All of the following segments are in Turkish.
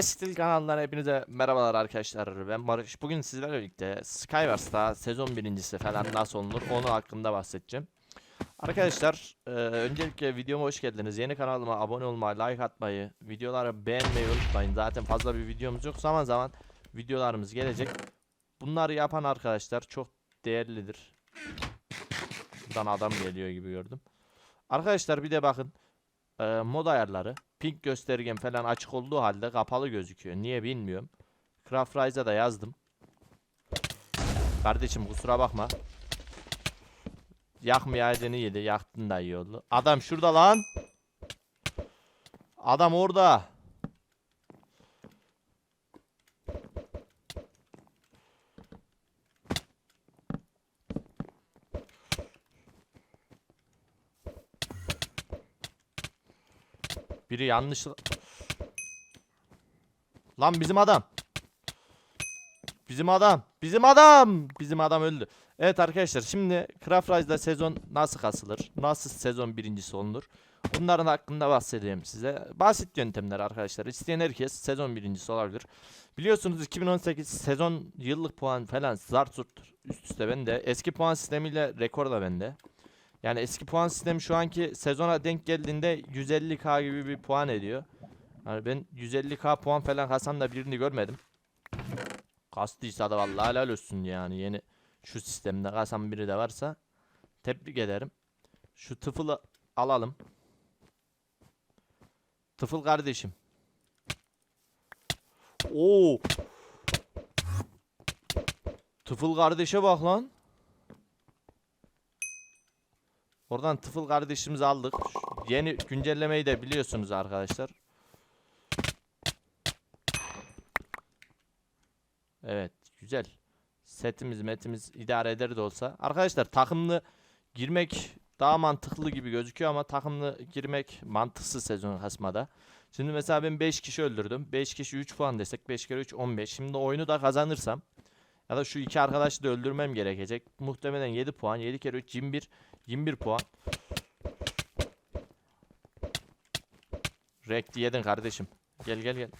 Stil kanalından hepinize merhabalar arkadaşlar. Ben Barış. Bugün sizlerle birlikte Skywars'ta sezon birincisi falan nasıl olunur onu hakkında bahsedeceğim. Arkadaşlar e, öncelikle videoma hoş geldiniz. Yeni kanalıma abone olmayı, like atmayı, videoları beğenmeyi unutmayın. Zaten fazla bir videomuz yok. Zaman zaman videolarımız gelecek. Bunları yapan arkadaşlar çok değerlidir. Buradan adam geliyor gibi gördüm. Arkadaşlar bir de bakın. e, mod ayarları. Ping göstergem falan açık olduğu halde kapalı gözüküyor. Niye bilmiyorum. Craft Rise'a da yazdım. Kardeşim kusura bakma. Yakmayaydığını yedi. Yaktın da iyi oldu. Adam şurada lan. Adam orada. Biri yanlış... Lan bizim adam. Bizim adam. Bizim adam. Bizim adam öldü. Evet arkadaşlar şimdi Craft Rise'da sezon nasıl kasılır? Nasıl sezon birincisi olunur? Bunların hakkında bahsedeyim size. Basit yöntemler arkadaşlar. İsteyen herkes sezon birincisi olabilir. Biliyorsunuz 2018 sezon yıllık puan falan zart üst üste bende. Eski puan sistemiyle rekor da bende. Yani eski puan sistemi şu anki sezona denk geldiğinde 150k gibi bir puan ediyor. Yani ben 150k puan falan kasan da birini görmedim. Kastıysa da vallahi helal olsun yani yeni şu sistemde kasan biri de varsa tebrik ederim. Şu tıfılı alalım. Tıfıl kardeşim. Oo. Tıfıl kardeşe bak lan. Oradan tıfıl kardeşimizi aldık. Yeni güncellemeyi de biliyorsunuz arkadaşlar. Evet güzel. Setimiz metimiz idare eder de olsa. Arkadaşlar takımlı girmek daha mantıklı gibi gözüküyor ama takımlı girmek mantıksız sezon kasmada. Şimdi mesela ben 5 kişi öldürdüm. 5 kişi 3 puan desek 5 kere 3 15. Şimdi oyunu da kazanırsam ya da şu iki arkadaşı da öldürmem gerekecek. Muhtemelen 7 puan. 7 kere 3 21 21 puan. Rekti yedin kardeşim. Gel gel gel.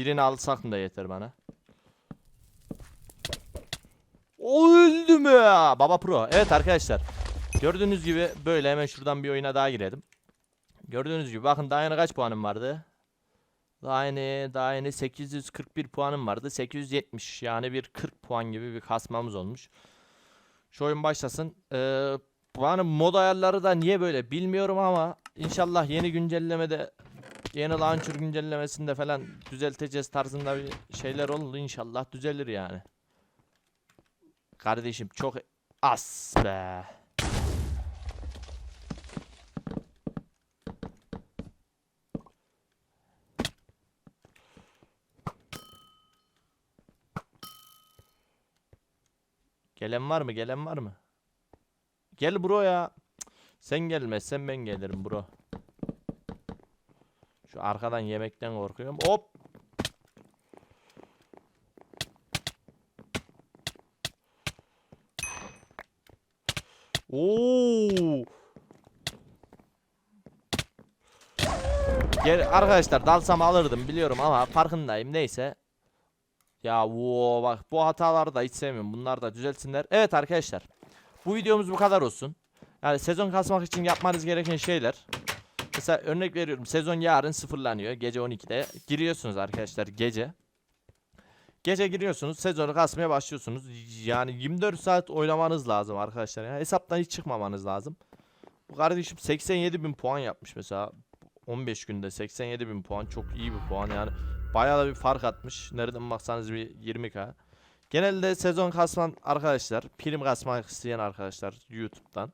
Birini alsak mı da yeter bana. O öldü mü? Baba Pro. Evet arkadaşlar. Gördüğünüz gibi böyle hemen şuradan bir oyuna daha girelim. Gördüğünüz gibi bakın daha yeni kaç puanım vardı? Daha yeni, daha yeni 841 puanım vardı. 870 yani bir 40 puan gibi bir kasmamız olmuş. Şu oyun başlasın. Ee, puanın mod ayarları da niye böyle bilmiyorum ama inşallah yeni güncellemede yeni launcher güncellemesinde falan düzelteceğiz tarzında bir şeyler oldu inşallah düzelir yani. Kardeşim çok az be. Gelen var mı? Gelen var mı? Gel bro ya. Sen gelmezsen ben gelirim bro. Şu arkadan yemekten korkuyorum. Hop. Oo. Gel arkadaşlar dalsam alırdım biliyorum ama farkındayım neyse. Ya wo bak bu hataları da hiç sevmiyorum. Bunlar da düzeltsinler. Evet arkadaşlar. Bu videomuz bu kadar olsun. Yani sezon kasmak için yapmanız gereken şeyler. Mesela örnek veriyorum. Sezon yarın sıfırlanıyor. Gece 12'de. Giriyorsunuz arkadaşlar gece. Gece giriyorsunuz. Sezonu kasmaya başlıyorsunuz. Yani 24 saat oynamanız lazım arkadaşlar. Yani hesaptan hiç çıkmamanız lazım. Bu kardeşim 87 bin puan yapmış mesela. 15 günde 87 bin puan. Çok iyi bir puan yani. Bayağı da bir fark atmış. Nereden baksanız bir 20k. Genelde sezon kasman arkadaşlar. Prim kasmak isteyen arkadaşlar YouTube'dan.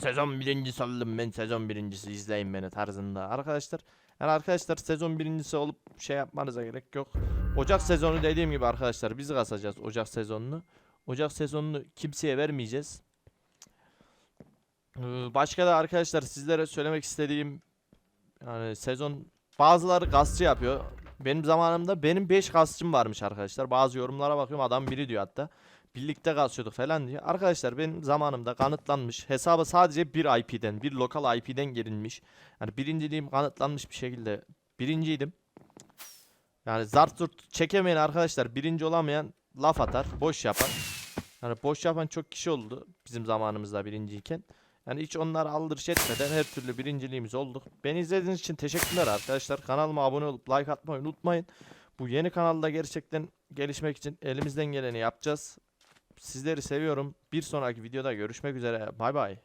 Sezon birincisi oldum ben sezon birincisi izleyin beni tarzında arkadaşlar. Yani arkadaşlar sezon birincisi olup şey yapmanıza gerek yok. Ocak sezonu dediğim gibi arkadaşlar biz kasacağız Ocak sezonunu. Ocak sezonunu kimseye vermeyeceğiz. Ee, Başka da arkadaşlar sizlere söylemek istediğim Yani sezon bazıları gazçı yapıyor. Benim zamanımda benim 5 gazçım varmış arkadaşlar. Bazı yorumlara bakıyorum adam biri diyor hatta. Birlikte gazçıyorduk falan diyor. Arkadaşlar benim zamanımda kanıtlanmış. Hesaba sadece bir IP'den, bir lokal IP'den girilmiş. Yani birinciliğim kanıtlanmış bir şekilde birinciydim. Yani zart zurt çekemeyen arkadaşlar birinci olamayan laf atar, boş yapar. Yani boş yapan çok kişi oldu bizim zamanımızda birinciyken. Yani hiç onları aldırış etmeden her türlü birinciliğimiz olduk. Beni izlediğiniz için teşekkürler arkadaşlar. Kanalıma abone olup like atmayı unutmayın. Bu yeni kanalda gerçekten gelişmek için elimizden geleni yapacağız. Sizleri seviyorum. Bir sonraki videoda görüşmek üzere. Bay bay.